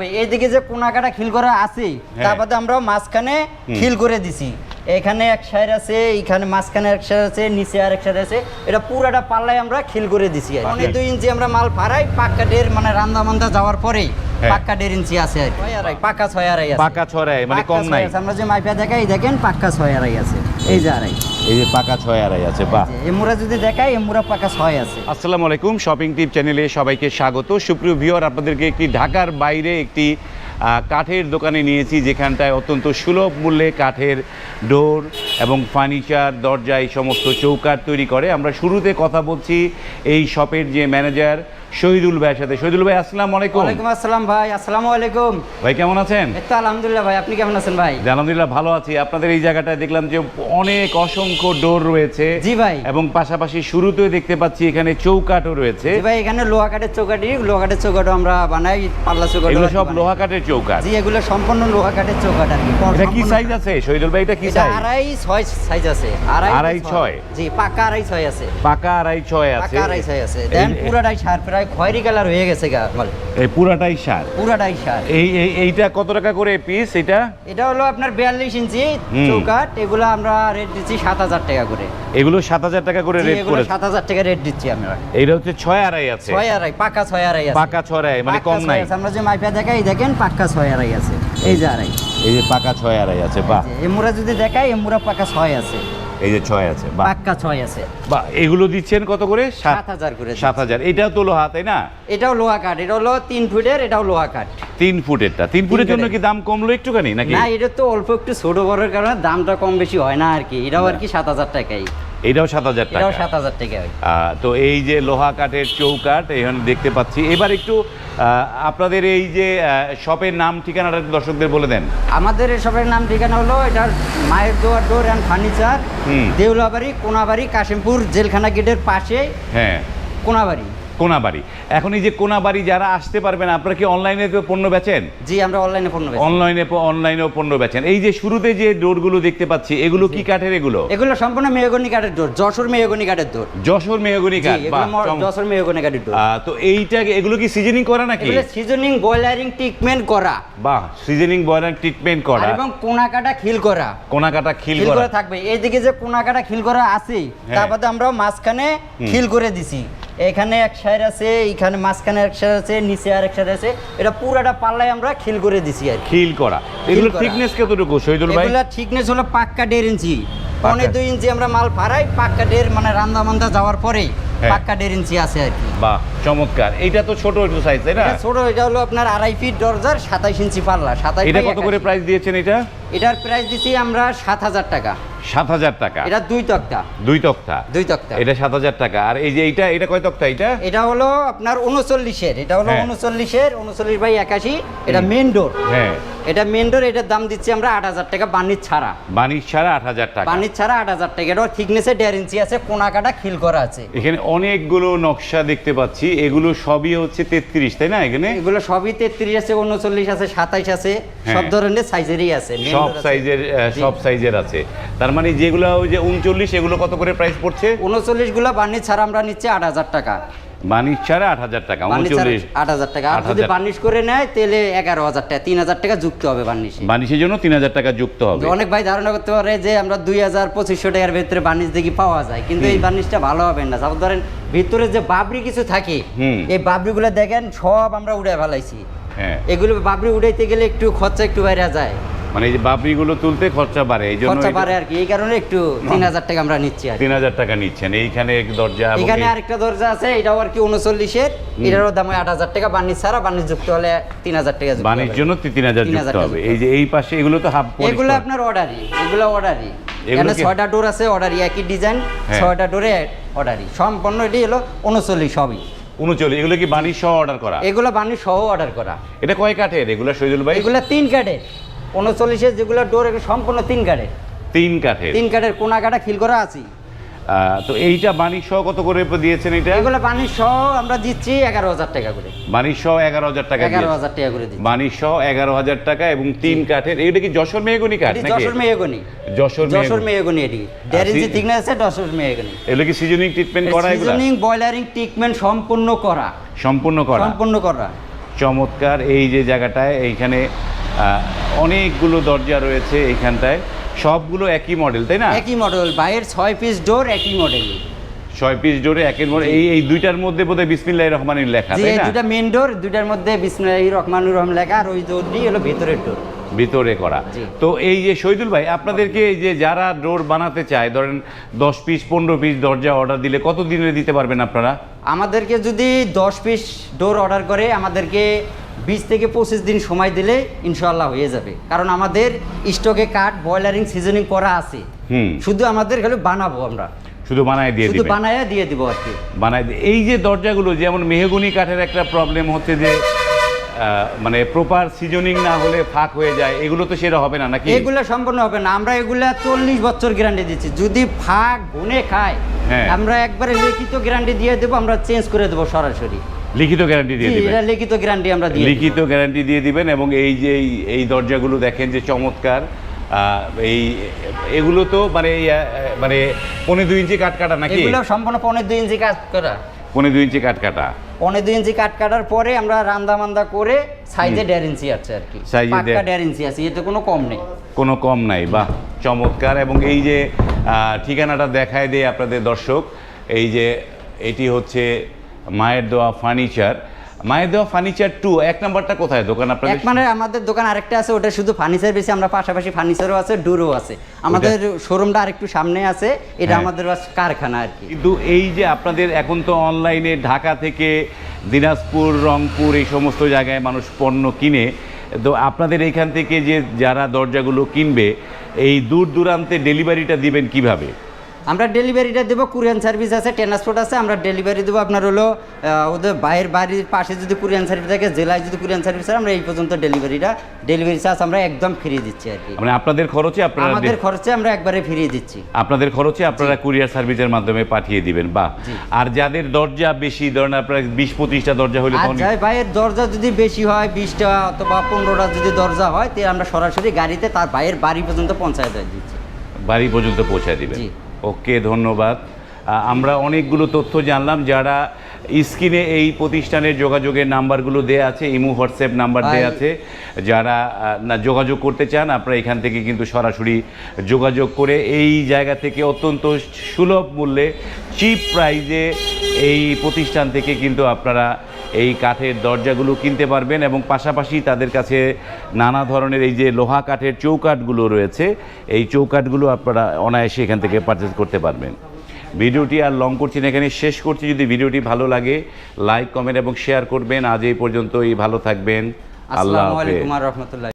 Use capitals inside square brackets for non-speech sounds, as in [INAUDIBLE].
এইদিকে যে কোনাকাটা খিল করা আছে হ্যাঁ। তারপরে আমরা মাঝখানে খিল করে দিছি। এখানে এক সাইড আছে এখানে মাঝখানে এক সাইড আছে নিচে আর এক সাইড আছে। এটা পুরাটা পাল্লায় আমরা খিল করে দিছি। পনেরো দুই ইঞ্চি আমরা মাল ফাড়াই পাক্কা ডের মানে রান্দা মান্দা যাওয়ার পরেই হ্যাঁ। পাক্কা দেড় ইঞ্চি আছে আর কি। ছয় আড়াই, পাক্কা ছয় আড়াই আছে। পাকা ছড়ায় মানে কম নাই। আমরা যে মাইফা দেখাই দেখেন পাক্কা ছয় আড়াই আছে। এই যে আড়াই। এই যে পাকা ছয় আড়াই আছে বাহ। এমুরা যদি দেখাই এমুরা পাক্কা ছয় আছে। আসসালামু আলাইকুম শপিং টিপ চ্যানেলে সবাইকে স্বাগত। সুপ্রিয় ভিউয়ার আপনাদেরকে একটি ঢাকার বাইরে একটি কাঠের দোকানে নিয়েছি যেখানটায় অত্যন্ত সুলভ মূল্যে কাঠের ডোর এবং ফার্নিচার দরজা এই সমস্ত চৌকাঠ তৈরি করে। আমরা শুরুতে কথা বলছি এই শপের যে ম্যানেজার শহীদুল ভাইয়ের সাথে। শহীদুল ভাই আসসালামু আলাইকুম। ওয়ালাইকুম আসসালাম ভাই আসসালামু আলাইকুম। ভাই কেমন আছেন? তো আলহামদুলিল্লাহ ভাই আপনি কেমন আছেন ভাই? আলহামদুলিল্লাহ ভালো আছি। আপনাদের এই জায়গাটায় দেখলাম যে অনেক অসংখ্য ডোর রয়েছে। জি ভাই। এবং পাশাপাশি শুরুতেও দেখতে পাচ্ছি এখানে চৌকাঠও রয়েছে। জি ভাই এখানে লোহা কাঠের চৌকাটি লোহা কাঠের চৌকাটও আমরা বানাই পাল্লা চৌকাট এগুলো সব লোহা কাঠের চৌকাঠ? জি এগুলো সম্পূর্ণ লোহা কাঠের চৌকাট আর কি। এটা কি সাইজ আছে? শহীদুল ভাই এটা কি সাইজ আড়াই ছয় সাইজ আছে। আড়াই আড়াই ছয়? জি পাকা আড়াই ছয় আছে। পাকা আড়াই ছয় আছে। পাকা আড়াই ছয় আছে। দেন পুরাটাই সার প্রায় খয়েরি কালার হয়ে গেছে গা এই পুরাটাই সার? পুরাটাই সার। এই এই- এইটা কত টাকা করে পিস এটা? এটা হলো আপনার বিয়াল্লিশ ইঞ্চি। চৌকাট এগুলো আমরা রেট দিচ্ছি সাত হাজার টাকা করে। এগুলো সাত হাজার টাকা করে রেট করে সাত হাজার টাকা রেট দিচ্ছি আমরা। এইটা হচ্ছে ছয় আড়াই আছে। ছয় আড়াই পাকা ছয় আড়াই আছে। পাকা ছয় আড়াই মানে কম নাই। আমরা যে মাইফা দেখাই দেখেন পাক্কা ছয় আড়াই আছে। এই যে আড়াই। এই যে পাকা ছয় আড়াই আছে বাহ। এমুরা যদি দেখাই এমুরা পাকা ছয় আছে। এই যে ছয় আছে পাক্কা ছয় আছে। বা এগুলো দিচ্ছেন কত করে? সাত হাজার করে সাত হাজার। এটাও তো লোহা তাই না? এটাও লোহা কাঠ এটা হলো তিন ফুটের এটাও লোহা কাঠ। তিন ফুটেরটা। তিন ফুটের জন্য কি দাম কমলো একটুখানি নাকি? না এটা তো অল্প একটু ছোট বড়ের কারণে দামটা কম বেশি হয় না আর কি। এটাও আর কি সাত হাজার টাকাই। এটাও সাত হাজার টাকা। এটাও সাত হাজার টাকা। তো এই যে লোহা কাঠের চৌকাঠ এখানে দেখতে পাচ্ছি। এবার একটু আপনাদের এই যে শপের নাম ঠিকানাটা দর্শকদের বলে দেন। আমাদের এই শপের নাম ঠিকানা হলো এটা মায়ের দোয়ার door and furniture. Deulabari Konabari Kashimpur জেলখানা গেটের পাশে হ্যাঁ। কোনাবাড়ি। কোনাবাড়ি। এখন এই যে কোনাবাড়ি যারা আসতে পারবেন আপনারা কি অনলাইনে পণ্য বেচেন? জি আমরা অনলাইনে পণ্য বেচি। অনলাইনে অনলাইনেও পণ্য বেচেন। এই যে শুরুতে যে ডোরগুলো দেখতে পাচ্ছি এগুলো কি কাঠের এগুলো? এগুলো সম্পূর্ণ মেহগনি কাঠের ডোর যশোর মেহগনি কাঠের ডোর যশোর মেহগনি কাঠ যশোর মেহগনি কাঠের ডোর তো এইটা এগুলো কি সিজনিং করা নাকি? এগুলো সিজনিং বয়লারিং ট্রিটমেন্ট করা। বাহ সিজনিং বয়লার ট্রিটমেন্ট করা। এবং কোনা কাটা খিল করা। কোনা কাটা খিল করা। থাকবে। এইদিকে যে কোনা কাটা খিল করা আছে হ্যাঁ। তারপরে আমরা মাঝখানে খিল করে দিছি। এখানে এক সাইড আছে এইখানে মাঝখানে এক সাইড আছে নিচে আর এক সাইড আছে। এটা পুরাটা পাল্লায় আমরা খিল করে দিছি আর খিল করা। এগুলো। থিকনেস কতটুকু শহীদুল ভাই? এগুলা ঠিকনেস হলো পাক্কা দেড় ইঞ্চি। পনেরো দুই ইঞ্চি আমরা মাল ফাড়াই পাক্কা দেড় মানে রান্দা মান্দা যাওয়ার পরেই হ্যাঁ। পাক্কা দেড় ইঞ্চি আছে আর কি। বাহ চমৎকার। এটা তো ছোট একটু সাইজ তাই না? এটা ছোট এটা হলো আপনার আড়াই ফিট দরজার সাতাইশ ইঞ্চি পাল্লা সাতাইশ এটা কত করে 81 প্রাইস দিয়েছেন এটা? এটার প্রাইস দিছি আমরা সাত হাজার টাকা। সাত হাজার টাকা। এটা দুই তক্তা। দুই তক্তা। দুই তক্তা। এটা সাত হাজার টাকা। আর এই যে এইটা এটা কয় তক্তা এটা এটা হলো আপনার উনচল্লিশের এটা হলো হ্যাঁ। উনচল্লিশের উনচল্লিশ বাই একাশি। এটা মেন ডোর হ্যাঁ। এটা মেন ডোর এটার দাম দিচ্ছি আমরা আট হাজার টাকা বানির ছাড়া। বানিশ ছাড়া আট হাজার টাকা। বানির ছাড়া আট হাজার টাকা এটা থিকনেসে দেড় ইঞ্চি আছে কোনা কাটা খিল করা আছে। এখানে অনেকগুলো নকশা দেখতে পাচ্ছি এগুলো সবই হচ্ছে তেত্রিশ তাই না এখানে? এগুলো সবই তেত্রিশ আছে উনচল্লিশ আছে সাতাইশ আছে হ্যাঁ। সব ধরনের সাইজেরই আছে সব সাইজের সব সাইজের আছে। তার মানে যেগুলো ওই যে উনচল্লিশ এগুলো কত করে প্রাইস পড়ছে? উনচল্লিশগুলা বার্নিশ ছাড়া আমরা নিচ্ছি আট হাজার টাকা। বানিশ ছাড়া আট হাজার টাকা উনচল্লিশ আট হাজার টাকা। আর 8,000 যদি বার্নিশ করে নেয় তাহলে এগারো হাজার টাকা তিন হাজার টাকা যুক্ত হবে বার্নিশে বানিশের জন্য তিন হাজার টাকা যুক্ত হবে। অনেক ভাই ধারণা করতে পারে যে আমরা দুই হাজার পঁচিশশো টাকার ভিতরে বার্নিশ দেখি পাওয়া যায়। কিন্তু এই বার্নিশটা ভালো হবে না। তারপর ধরেন ভিতরে যে বাবরি কিছু থাকে। এই বাবরিগুলো দেখেন সব আমরা উড়ে ফেলাইছি। হ্যাঁ। এগুলো বাবরি উড়াইতে গেলে একটু খরচা একটু বাইরে যায়। মানে এই যে বাবরিগুলো তুলতে খরচা বাড়ে এই জন্য খরচা পারে আর কি এই কারণে একটু [LAUGHS] তিন হাজার টাকা আমরা নিচ্ছি আর কি। তিন হাজার টাকা নিচ্ছেন এইখানে এক দরজা এবং এখানে এই- আরেকটা দরজা আছে এটাও আর কি উনচল্লিশের এটারও দাম আট হাজার টাকা বার্নিশ ছাড়া বার্নিশ যুক্ত হলে তিন হাজার টাকা যুক্ত বানির হবে। জন্য তিন হাজার 3,000 যুক্ত টাকা হবে। যুক্ত এই যে এই পাশে এগুলো তো হাফ এগুলো আপনার অর্ডারই এগুলো অর্ডারই এগুলো এখানে কি- ছয়টা ডোর আছে অর্ডারই একই ডিজাইন হ্যাঁ। ছয়টা ডোরে অর্ডারই সম্পূর্ণ এটি হলো উনচল্লিশ সবই। উনচল্লিশ এগুলো কি সহ অর্ডার করা? এগুলো বার্নিশ সহ অর্ডার করা। এটা কয় কাঠের? এগুলো শহীদুল ভাই? এগুলো তিন কাঠের। উনচল্লিশের যেগুলো ডোর এগুলো সম্পূর্ণ তিন কাঠের তিন কাঠের তিন কাঠের কোনা কাটা খিল করা আছে। তো এইটা বানির সহ কত করে দিয়েছেন এটা? এগুলো বার্নিশ সহ আমরা দিচ্ছি এগারো হাজার টাকা করে। বানির সহ এগারো হাজার টাকা এগারো হাজার টাকা করে দিচ্ছি। বানির সহ এগারো হাজার টাকা এবং তিন কাঠের। এটা কি যশোর মেহগনি কাঠ যশোর মেয়েগনি যশোর যশোর মেহগনি এটি। দেড় ইঞ্চি থিকনেস আছে যশোর মেয়েগনি এগুলো কি সিজনিং ট্রিটমেন্ট করা এগুলো? সিজনিং বয়লারিং ট্রিটমেন্ট সম্পূর্ণ করা। সম্পূর্ণ করা। সম্পূর্ণ করা। চমৎকার। এই যে জায়গাটায় এইখানে অনেকগুলো দরজা রয়েছে এখানটায়। সবগুলো একই মডেল তাই না? একই মডেল বাইরের ছয় পিস ডোর একই মডেল ছয় পিস জোরে একের মধ্যে এই এই দুইটার মধ্যে বোধহয় বিসমিল্লাহ রহমানের লেখা তাই না? দুটা মেন ডোর দুটার মধ্যে বিসমিল্লাহির রহমানুর রহিম লেখা আর ওই ডোরটি হলো ভেতরের ডোর ভিতরে করা। তো এই যে শহীদুল ভাই আপনাদেরকে এই যে যারা ডোর বানাতে চায় ধরেন দশ পিস পনেরো পিস দরজা অর্ডার দিলে কত দিনে দিতে পারবেন আপনারা? আমাদেরকে যদি দশ পিস ডোর অর্ডার করে আমাদেরকে বিশ থেকে পঁচিশ দিন সময় দিলে ইনশাল্লাহ হয়ে যাবে। কারণ আমাদের স্টকে কাঠ বয়লারিং সিজনিং করা আছে। শুধু আমাদের খালি বানাবো আমরা। শুধু বানায় দিয়ে শুধু বানায়া দিয়ে দিব আর কি। বানায় এই যে দরজাগুলো যেমন মেহগুনি কাঠের একটা প্রবলেম হচ্ছে যে মানে প্রপার সিজনিং না হলে ফাঁক হয়ে যায়। এগুলো তো সেটা হবে না নাকি? এগুলো সম্পূর্ণ হবে না। আমরা এগুলা চল্লিশ বছর গ্যারান্টি দিচ্ছি। যদি ফাঁক গুনে খায় হ্যাঁ। আমরা একবারে লিখিত গ্যারান্টি দিয়ে দেবো আমরা চেঞ্জ করে দেবো সরাসরি। লিখিত গ্যারান্টি দিয়ে দিবেন। এটা লিখিত গ্যারান্টি আমরা দিই। লিখিত গ্যারান্টি দিয়ে দিবেন এবং এই যে এই- দরজাগুলো দেখেন যে চমৎকার। এই এগুলো তো মানে মানে পনেরো দুই ইঞ্চি কাঠ কাটা নাকি? এগুলো সম্পূর্ণ পনেরো দুই ইঞ্চি কাজ করা পনেরো দুই ইঞ্চি কাঠ কাটা। পনেরো দুই ইঞ্চি কাট কাটার পরে আমরা রান্দা মান্দা করে সাইজে দেড় ইঞ্চি আছে আর কি। এ দেড়- ইঞ্চি আছে এতে কোনো কম নেই। কোনো কম নাই বাহ চমৎকার। এবং এই যে ঠিকানাটা দেখায় দেয় আপনাদের দর্শক। এই যে এটি হচ্ছে মায়ের দেওয়া ফার্নিচার মায়ের দেওয়া ফার্নিচার টু এক নাম্বারটা কোথায়? দোকান এক মানে আমাদের দোকান আরেকটা আছে ওটা শুধু ফার্নিচার বেশি আমরা পাশাপাশি ফার্নিচারও আছে ডুরও আছে। আমাদের শোরুমটা আরেকটু সামনে আছে এটা হ্যাঁ। আমাদের কারখানা আর কি। কিন্তু এই যে আপনাদের এখন তো অনলাইনে ঢাকা থেকে দিনাজপুর রংপুর এই সমস্ত জায়গায় মানুষ পণ্য কিনে তো আপনাদের এইখান থেকে যে যারা দরজাগুলো কিনবে এই দূর দূরান্তে ডেলিভারিটা দিবেন কীভাবে? আমরা ডেলিভারিটা দেবো কুরিয়ান সার্ভিস আছে ট্রান্সপোর্ট আছে আমরা ডেলিভারি দেবো আপনার হলো ওদের বাইরের বাড়ির পাশে যদি কুরিয়ান সার্ভিস থাকে জেলায় যদি কুরিয়ান সার্ভিস থাকে আমরা এই পর্যন্ত ডেলিভারিটা ডেলিভারি চার্জ আমরা একদম ফ্রি দিচ্ছি আর কি। মানে আপনাদের খরচে আপনারা আমাদের খরচে আমরা একবারে ফিরিয়ে দিচ্ছি। আপনাদের খরচে আপনারা কুরিয়ার সার্ভিসের মাধ্যমে পাঠিয়ে দিবেন বা আর যাদের দরজা বেশি ধরেন আপনারা বিশ পঁচিশটা দরজা হলে তখন ভাইয়ের দরজা যদি বেশি হয় বিশটা অথবা পনেরোটা যদি দরজা হয় তাহলে আমরা সরাসরি গাড়িতে তার ভাইয়ের বাড়ি পর্যন্ত পৌঁছায় দিচ্ছি। বাড়ি পর্যন্ত পৌঁছে দিবেন। ওকে ধন্যবাদ। আমরা অনেকগুলো তথ্য জানলাম যারা স্ক্রিনে এই প্রতিষ্ঠানের যোগাযোগের নাম্বারগুলো দেয়া আছে ইমু হোয়াটসঅ্যাপ নাম্বার দেয়া আছে। যারা না যোগাযোগ করতে চান আপনারা এখান থেকে কিন্তু সরাসরি যোগাযোগ করে এই জায়গা থেকে অত্যন্ত সুলভ মূল্যে চিপ প্রাইজে এই প্রতিষ্ঠান থেকে কিন্তু আপনারা এই কাঠের দরজাগুলো কিনতে পারবেন এবং পাশাপাশি তাদের কাছে নানা ধরনের এই যে লোহা কাঠের চৌকাঠগুলো রয়েছে এই চৌকাঠগুলো আপনারা অনায়াসে এখান থেকে পারচেস করতে পারবেন। ভিডিওটি আর লং করছি না এখানে শেষ করছি। যদি ভিডিওটি ভালো লাগে লাইক কমেন্ট এবং শেয়ার করবেন। আজ এই পর্যন্তই ভালো থাকবেন। আল্লাহ রহমতুল্লাহ।